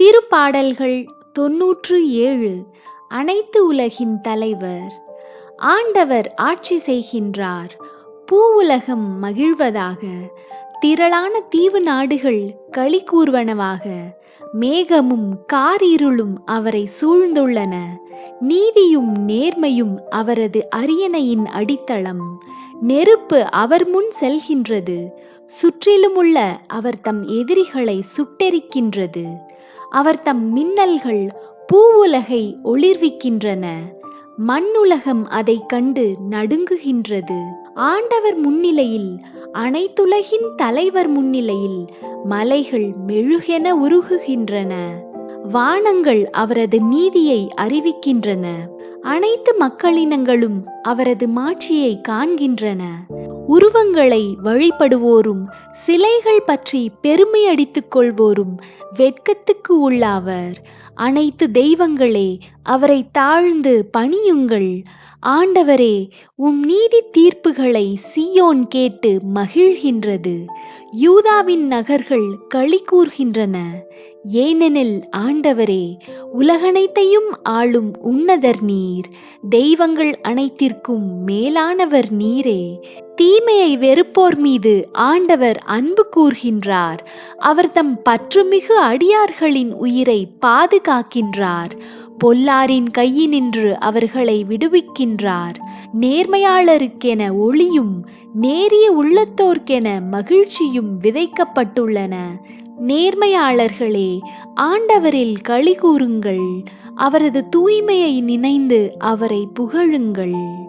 திருப்பாடல்கள் தொன்னூற்று ஏழு. அனைத்து உலகின் தலைவர். ஆண்டவர் ஆட்சி செய்கின்றார். பூவுலகம் மகிழ்வதாக. திரளான தீவு நாடுகள் களி கூர்வனவாக. மேகமும் காரிருளும் அவரை சூழ்ந்துள்ளன. நீதியும் நேர்மையும் அவரது அரியணையின் அடித்தளம். நெருப்பு அவர் முன் செல்கின்றது. சுற்றிலுமுள்ள அவர் தம் எதிரிகளை சுட்டெரிக்கின்றது. அவர் தம் மின்னல்கள் பூவுலகை ஒளிர்விக்கின்றன. மண்ணுலகம் அதைக் கண்டு நடுங்குகின்றது. ஆண்டவர் முன்னிலையில் அனைத்துலகின் தலைவர் முன்னிலையில் மலைகள் மெழுகென உருகுகின்றன. வானங்கள் அவரது நீதியை அறிவிக்கின்றன. அனைத்து மக்களினங்களும் அவரது மாட்சியை காண்கின்றன. உருவங்களை வழிபடுவோரும் சிலைகள் பற்றி பெருமை அடித்துக் கொள்வோரும் வெட்கத்துக்கு உள்ளாவர். அனைத்து தெய்வங்களே அவரை தாழ்ந்து பணியுங்கள். ஆண்டவரே உம் நீதி தீர்ப்புகளை சியோன் கேட்டு மகிழ்கின்றது. யூதாவின் நகர்கள் களி கூர்கின்றன. ஏனெனில் ஆண்டவரே உலகனைத்தையும் ஆளும் உன்னதர் நீர். தெய்வங்கள் அனைத்திற்கும் மேலானவர் நீரே. தீமையை வெறுப்போர் மீது ஆண்டவர் அன்பு கூர்கின்றார். அவர் தம் பற்றுமிகு அடியார்களின் உயிரை பாதுகாக்கின்றார். பொல்லாரின் கையினின்று அவர்களை விடுவிக்கின்றார். நேர்மையாளருக்கென ஒளியும் நேரிய உள்ளத்தோர்க்கென மகிழ்ச்சியும் விதைக்கப்பட்டுள்ளன. நேர்மையாளர்களே ஆண்டவரில் களி கூறுங்கள். அவரது தூய்மையை நினைந்து அவரை புகழுங்கள்.